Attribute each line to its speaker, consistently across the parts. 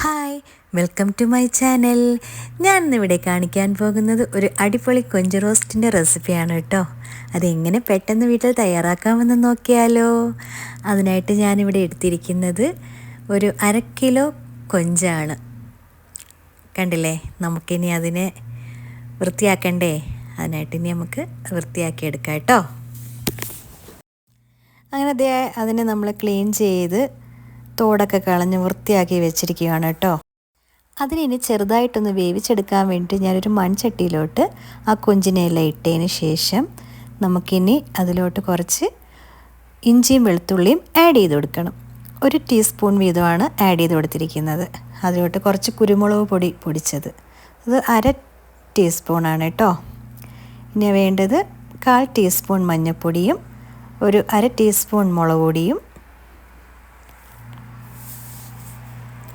Speaker 1: Hi welcome to my channel. ഞാൻ ഇന്നിവിടെ കാണിക്കാൻ പോകുന്നത് ഒരു അടിപൊളി കൊഞ്ച് റോസ്റ്റിന്റെ റെസിപ്പിയാണ് കേട്ടോ. അതെങ്ങനെ പെട്ടെന്ന് വീട്ടിൽ തയ്യാറാക്കാമെന്ന് നോക്കിയാലോ? അതിനായിട്ട് ഞാനിവിടെ എടുത്തിരിക്കുന്നത് ഒരു അര കിലോ കൊഞ്ചാണ്. കണ്ടില്ലേ? നമുക്കിനി അതിനെ വൃത്തിയാക്കണ്ടേ? അതിനായിട്ട് ഇനി നമുക്ക് വൃത്തിയാക്കി എടുക്കാം കേട്ടോ. അങ്ങനെ അതേ അതിനെ നമ്മൾ ക്ലീൻ ചെയ്ത് തോടൊക്കെ കളഞ്ഞ് വൃത്തിയാക്കി വെച്ചിരിക്കുകയാണ് കേട്ടോ. അതിനെ ചെറുതായിട്ടൊന്ന് വേവിച്ചെടുക്കാൻ വേണ്ടിയിട്ട് ഞാനൊരു മൺചട്ടിയിലോട്ട് ആ കൊഞ്ചിനെല്ലാം ഇട്ടതിന് ശേഷം നമുക്കിനി അതിലോട്ട് കുറച്ച് ഇഞ്ചിയും വെളുത്തുള്ളിയും ആഡ് ചെയ്ത് കൊടുക്കണം. ഒരു ടീസ്പൂൺ വീതമാണ് ആഡ് ചെയ്ത് കൊടുത്തിരിക്കുന്നത്. അതിലോട്ട് കുറച്ച് കുരുമുളക് പൊടി പൊടിച്ചത്. അത് അര ടീസ്പൂണാണ് കേട്ടോ. ഇനി വേണ്ടത് കാൽ ടീസ്പൂൺ മഞ്ഞൾപ്പൊടിയും ഒരു അര ടീസ്പൂൺ മുളക് പൊടിയും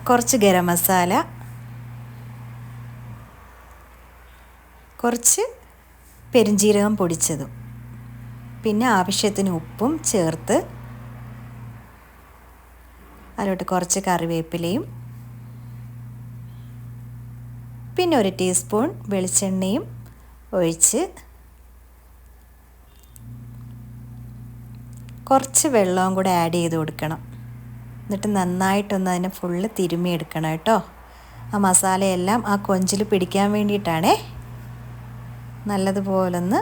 Speaker 1: കുറച്ച് ഗരം മസാല. കുറച്ച് പെരുംജീരകം പൊടിച്ചതും. പിന്നെ ആവശ്യത്തിന് ഉപ്പും ചേർത്ത് അതിലോട്ട് കുറച്ച് കറിവേപ്പിലയും പിന്നെ ഒരു ടീസ്പൂൺ വെളിച്ചെണ്ണയും ഒഴിച്ച് കുറച്ച് വെള്ളവും കൂടെ ആഡ് ചെയ്ത് കൊടുക്കണം. എന്നിട്ട് നന്നായിട്ടൊന്ന് അതിനെ ഫുള്ള് തിരുമ്മിയെടുക്കണം കേട്ടോ. ആ മസാലയെല്ലാം ആ കൊഞ്ചിൽ പിടിക്കാൻ വേണ്ടിയിട്ടാണേ. നല്ലതുപോലൊന്ന്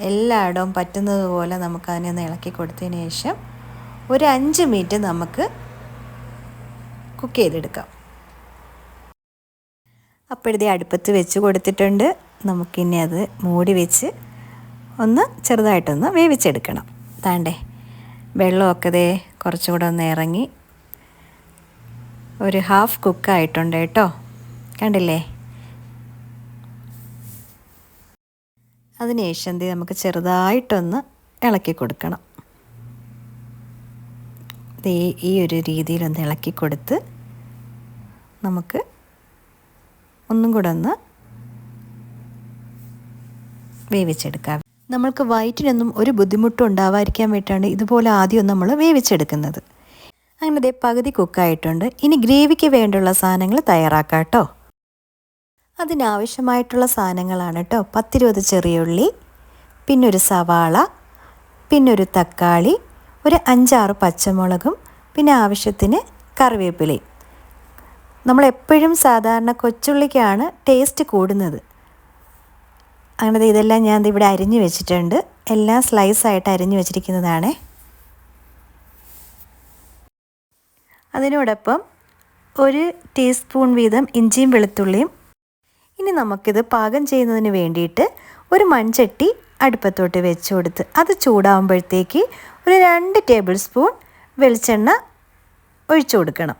Speaker 1: എല്ലായിടവും പറ്റുന്നതുപോലെ നമുക്ക് അതിനെ ഒന്ന് ഇളക്കി കൊടുത്തതിന് ശേഷം ഒരു അഞ്ച് മിനിറ്റ് നമുക്ക് കുക്ക് ചെയ്തെടുക്കാം. അപ്പോഴത്തെ അടുപ്പത്ത് വെച്ച് കൊടുത്തിട്ടുണ്ട്. നമുക്കിനി അത് മൂടി വെച്ച് ഒന്ന് ചെറുതായിട്ടൊന്ന് വേവിച്ചെടുക്കണം. താണ്ടേ വെള്ളമൊക്കെ ദേ കുറച്ചുകൂടെ ഒന്ന് ഇറങ്ങി. ഒരു ഹാഫ് കുക്കായിട്ടുണ്ട് കേട്ടോ. കണ്ടില്ലേ? അതിനുശേഷം എന്ത് നമുക്ക് ചെറുതായിട്ടൊന്ന് ഇളക്കി കൊടുക്കണം. ഈ ഒരു രീതിയിലൊന്ന് ഇളക്കി കൊടുത്ത് നമുക്ക് ഒന്നും കൂടെ ഒന്ന് വേവിച്ചെടുക്കാം. നമ്മൾക്ക് വയറ്റിനൊന്നും ഒരു ബുദ്ധിമുട്ടും ഉണ്ടാവാതിരിക്കാൻ വേണ്ടിയിട്ടാണ് ഇതുപോലെ ആദ്യം നമ്മൾ വേവിച്ചെടുക്കുന്നത്. അങ്ങനെ ദേ പകുതി കുക്കായിട്ടുണ്ട്. ഇനി ഗ്രേവിക്ക് വേണ്ടിയുള്ള സാധനങ്ങൾ തയ്യാറാക്കാം കേട്ടോ. അതിനാവശ്യമായിട്ടുള്ള സാധനങ്ങളാണ് കേട്ടോ. പത്തിരുപത് ചെറിയുള്ളി പിന്നൊരു സവാള പിന്നൊരു തക്കാളി ഒരു അഞ്ചാറ് പച്ചമുളകും പിന്നെ ആവശ്യത്തിന് കറിവേപ്പിലയും. നമ്മളെപ്പോഴും സാധാരണ കൊച്ചുള്ളിക്കാണ് ടേസ്റ്റ് കൂടുന്നത്. അങ്ങനെ ഇതെല്ലാം ഞാൻ ഇവിടെ അരിഞ്ഞു വെച്ചിട്ടുണ്ട്. എല്ലാം സ്ലൈസായിട്ട് അരിഞ്ഞു വെച്ചിരിക്കുന്നതാണ്. അതിനോടൊപ്പം ഒരു ടീസ്പൂൺ വീതം ഇഞ്ചിയും വെളുത്തുള്ളിയും. ഇനി നമുക്കിത് പാകം ചെയ്യുന്നതിന് വേണ്ടിയിട്ട് ഒരു മൺചട്ടി അടുപ്പത്തോട്ട് വെച്ച് കൊടുത്ത് അത് ചൂടാകുമ്പോഴത്തേക്ക് ഒരു രണ്ട് ടേബിൾ സ്പൂൺ വെളിച്ചെണ്ണ ഒഴിച്ചു കൊടുക്കണം.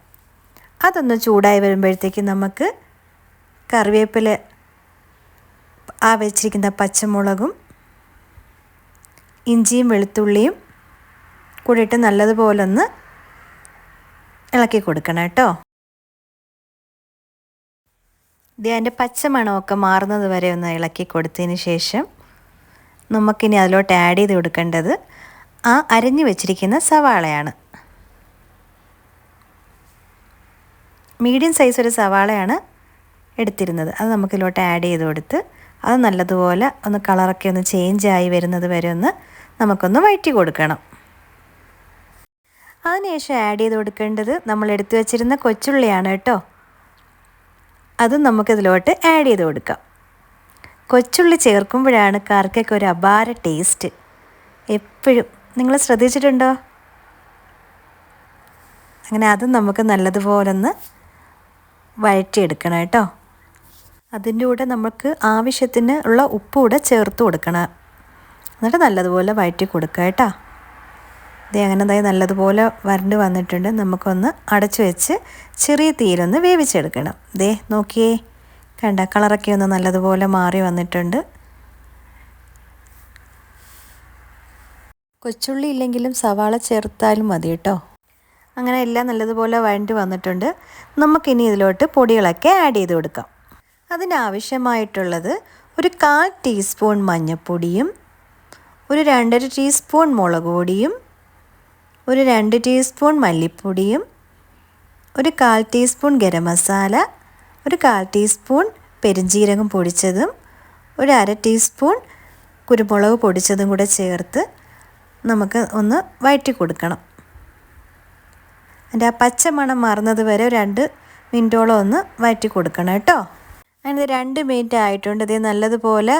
Speaker 1: അതൊന്ന് ചൂടായി വരുമ്പോഴത്തേക്ക് നമുക്ക് കറിവേപ്പില ആ വെച്ചിരിക്കുന്ന പച്ചമുളകും ഇഞ്ചിയും വെളുത്തുള്ളിയും കൂടിയിട്ട് നല്ലതുപോലെ ഒന്ന് ഇളക്കി കൊടുക്കണം കേട്ടോ. ഇത് അതിന്റെ പച്ചമണമൊക്കെ മാറുന്നത് വരെ ഒന്ന് ഇളക്കി കൊടുത്തതിന് ശേഷം നമുക്കിനി അതിലോട്ട് ആഡ് ചെയ്ത് കൊടുക്കേണ്ടത് ആ അരഞ്ഞു വെച്ചിരിക്കുന്ന സവാളയാണ്. മീഡിയം സൈസ് ഒരു സവാളയാണ് എടുത്തിരുന്നത്. അത് നമുക്കിതിലോട്ട് ആഡ് ചെയ്ത് കൊടുത്ത് അത് നല്ലതുപോലെ ഒന്ന് കളറൊക്കെ ഒന്ന് ചേഞ്ച് ആയി വരുന്നത് വരെ ഒന്ന് നമുക്കൊന്ന് വഴറ്റി കൊടുക്കണം. അതിനുശേഷം ആഡ് ചെയ്ത് കൊടുക്കേണ്ടത് നമ്മൾ എടുത്തു വച്ചിരുന്ന കൊച്ചുള്ളിയാണ് കേട്ടോ. അതും നമുക്കിതിലോട്ട് ആഡ് ചെയ്ത് കൊടുക്കാം. കൊച്ചുള്ളി ചേർക്കുമ്പോഴാണ് കറിക്കൊക്കെ ഒരു അപാര ടേസ്റ്റ് എപ്പോഴും നിങ്ങൾ ശ്രദ്ധിച്ചിട്ടുണ്ടോ? അങ്ങനെ അതും നമുക്ക് നല്ലതുപോലൊന്ന് വഴറ്റിയെടുക്കണം കേട്ടോ. അതിന്റെ കൂടെ നമുക്ക് ആവശ്യത്തിന് ഉള്ള ഉപ്പ് കൂടെ ചേർത്ത് കൊടുക്കണം. എന്നിട്ട് നല്ലതുപോലെ വഴറ്റി കൊടുക്കുക കേട്ടോ. ഇത് അങ്ങനെ നല്ലതുപോലെ വരണ്ട് വന്നിട്ടുണ്ട്. നമുക്കൊന്ന് അടച്ചു വെച്ച് ചെറിയ തീയിലൊന്ന് വേവിച്ചെടുക്കണം. ദേ നോക്കിയേ. കണ്ട കളറൊക്കെ ഒന്ന് നല്ലതുപോലെ മാറി വന്നിട്ടുണ്ട്. കൊച്ചുള്ളി ഇല്ലെങ്കിലും സവാള ചേർത്താലും മതി കേട്ടോ. അങ്ങനെ എല്ലാം നല്ലതുപോലെ വഴണ്ടി വന്നിട്ടുണ്ട്. നമുക്കിനി ഇതിലോട്ട് പൊടികളൊക്കെ ആഡ് ചെയ്ത് കൊടുക്കാം. അതിനാവശ്യമായിട്ടുള്ളത് ഒരു കാൽ ടീസ്പൂൺ മഞ്ഞൾപ്പൊടിയും ഒരു രണ്ടര ടീസ്പൂൺ മുളക് പൊടിയും ഒരു രണ്ട് ടീസ്പൂൺ മല്ലിപ്പൊടിയും ഒരു കാൽ ടീസ്പൂൺ ഗരം മസാല ഒരു കാൽ ടീസ്പൂൺ പെരിഞ്ജീരകം പൊടിച്ചതും ഒരു അര ടീസ്പൂൺ കുരുമുളക് പൊടിച്ചതും കൂടെ ചേർത്ത് നമുക്ക് ഒന്ന് വഴറ്റി കൊടുക്കണം. അതിന്റെ ആ പച്ചമണം മാറുന്നത് വരെ രണ്ട് മിനിറ്റോളം ഒന്ന് വഴറ്റി കൊടുക്കണം കേട്ടോ. അങ്ങനെ രണ്ട് മിനിറ്റ് ആയിട്ടുണ്ട്. ഇത് നല്ലതുപോലെ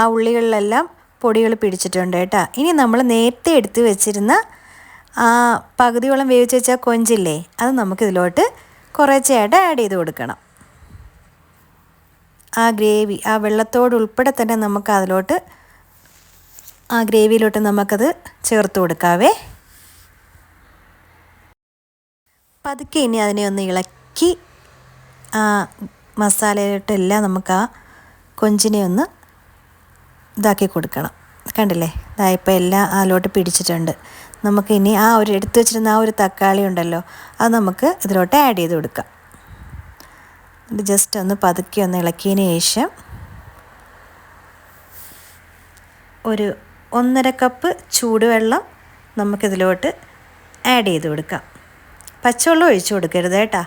Speaker 1: ആ ഉള്ളികളിലെല്ലാം പൊടികൾ പിടിച്ചിട്ടുണ്ട് കേട്ടോ. ഇനി നമ്മൾ നേരത്തെ എടുത്ത് വെച്ചിരുന്ന ആ പകുതിയോളം വേവിച്ച് വെച്ച കൊഞ്ചില്ലേ അത് നമുക്കിതിലോട്ട് കുറേശ്ശെയായിട്ട് ആഡ് ചെയ്ത് കൊടുക്കണം. ആ ഗ്രേവി ആ വെള്ളത്തോട് ഉൾപ്പെടെ തന്നെ നമുക്ക് അതിലോട്ട് ആ ഗ്രേവിയിലോട്ട് നമുക്കത് ചേർത്ത് കൊടുക്കാവേ. പതുക്കെ ഇനി അതിനെ ഒന്ന് ഇളക്കി മസാലയിലോട്ടെല്ലാം നമുക്ക് ആ കൊഞ്ചിനെ ഒന്ന് ഇതാക്കി കൊടുക്കണം. കണ്ടില്ലേ? ഇതായപ്പോൾ എല്ലാം അതിലോട്ട് പിടിച്ചിട്ടുണ്ട്. നമുക്ക് ഇനി ആ ഒരു എടുത്തു വെച്ചിരുന്ന ആ ഒരു തക്കാളി ഉണ്ടല്ലോ അത് നമുക്ക് ഇതിലോട്ട് ആഡ് ചെയ്ത് കൊടുക്കാം. ജസ്റ്റ് ഒന്ന് പതുക്കി ഒന്ന് ഇളക്കിയതിന് ശേഷം ഒരു ഒന്നര കപ്പ് ചൂടുവെള്ളം നമുക്കിതിലോട്ട് ആഡ് ചെയ്ത് കൊടുക്കാം. പച്ചവെള്ളം ഒഴിച്ചു കൊടുക്കരുത് കേട്ടാ.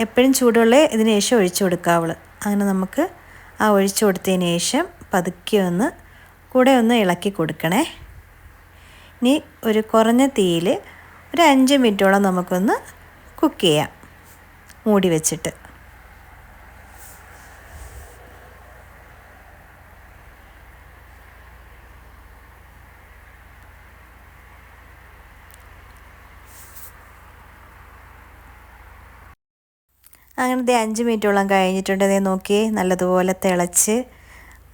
Speaker 1: എപ്പോഴും ചൂടുള്ള ഇതിന് ശേഷം ഒഴിച്ചു കൊടുക്കാവുള്ളൂ അങ്ങനെ നമുക്ക് ആ ഒഴിച്ചു കൊടുത്തതിന് ശേഷം പതുക്കെ ഒന്ന് കൂടെ ഒന്ന് ഇളക്കി കൊടുക്കണേ. ഇനി ഒരു കുറഞ്ഞ തീയിൽ ഒരു അഞ്ച് മിനിറ്റോളം നമുക്കൊന്ന് കുക്ക് ചെയ്യാം. മൂടി വെച്ചിട്ട്. അങ്ങനത്തെ അഞ്ച് മിനിറ്റോളം കഴിഞ്ഞിട്ടുണ്ട് ഇതേ നോക്കി നല്ലതുപോലെ തിളച്ച്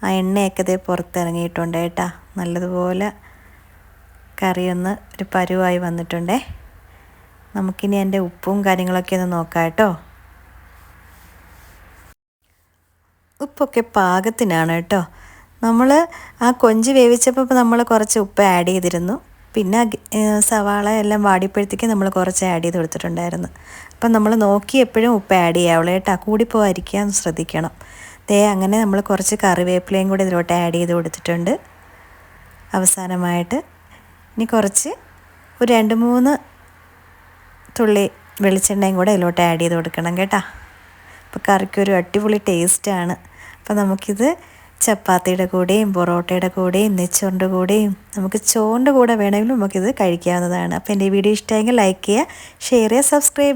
Speaker 1: ആ എണ്ണയൊക്കെ ഇതേ പുറത്തിറങ്ങിയിട്ടുണ്ട് കേട്ടോ. നല്ലതുപോലെ കറിയൊന്ന് ഒരു പരുവായി വന്നിട്ടുണ്ടേ. നമുക്കിനി എന്റെ ഉപ്പും കാര്യങ്ങളൊക്കെ ഒന്ന് നോക്കാം കേട്ടോ. ഉപ്പൊക്കെ പാകത്തിനാണ് കേട്ടോ. നമ്മൾ ആ കൊഞ്ച് വേവിച്ചപ്പോൾ നമ്മൾ കുറച്ച് ഉപ്പ് ആഡ് ചെയ്തിരുന്നു. പിന്നെ സവാള എല്ലാം വാടിയപ്പോഴത്തേക്ക് നമ്മൾ കുറച്ച് ആഡ് ചെയ്ത് കൊടുത്തിട്ടുണ്ടായിരുന്നു. അപ്പം നമ്മൾ നോക്കി എപ്പോഴും ഉപ്പ് ആഡ് ചെയ്യാവുള്ളൂ കേട്ടോ കൂടിപ്പോവാതിരിക്കാൻ ശ്രദ്ധിക്കണം. ദേ അങ്ങനെ നമ്മൾ കുറച്ച് കറിവേപ്പിലയും കൂടി ഇതിലോട്ട് ആഡ് ചെയ്ത് കൊടുത്തിട്ടുണ്ട്. അവസാനമായിട്ട് ഇനി കുറച്ച് ഒരു രണ്ട് മൂന്ന് തുള്ളി വെളിച്ചെണ്ണയും കൂടെ ഇതിലോട്ട് ആഡ് ചെയ്ത് കൊടുക്കണം കേട്ടോ. അപ്പോൾ കറിക്കൊരു അടിപൊളി ടേസ്റ്റാണ് അപ്പോൾ നമുക്കിത് ചപ്പാത്തിയുടെ കൂടെയും പൊറോട്ടയുടെ കൂടെയും നെച്ചോറിന്റെ കൂടെയും നമുക്ക് ചോറിന്റെ കൂടെ വേണമെങ്കിലും നമുക്കിത് കഴിക്കാവുന്നതാണ്. അപ്പോൾ എന്റെ വീഡിയോ ഇഷ്ടമായെങ്കിൽ ലൈക്ക് ചെയ്യുക ഷെയർ ചെയ്യുക സബ്സ്ക്രൈബ്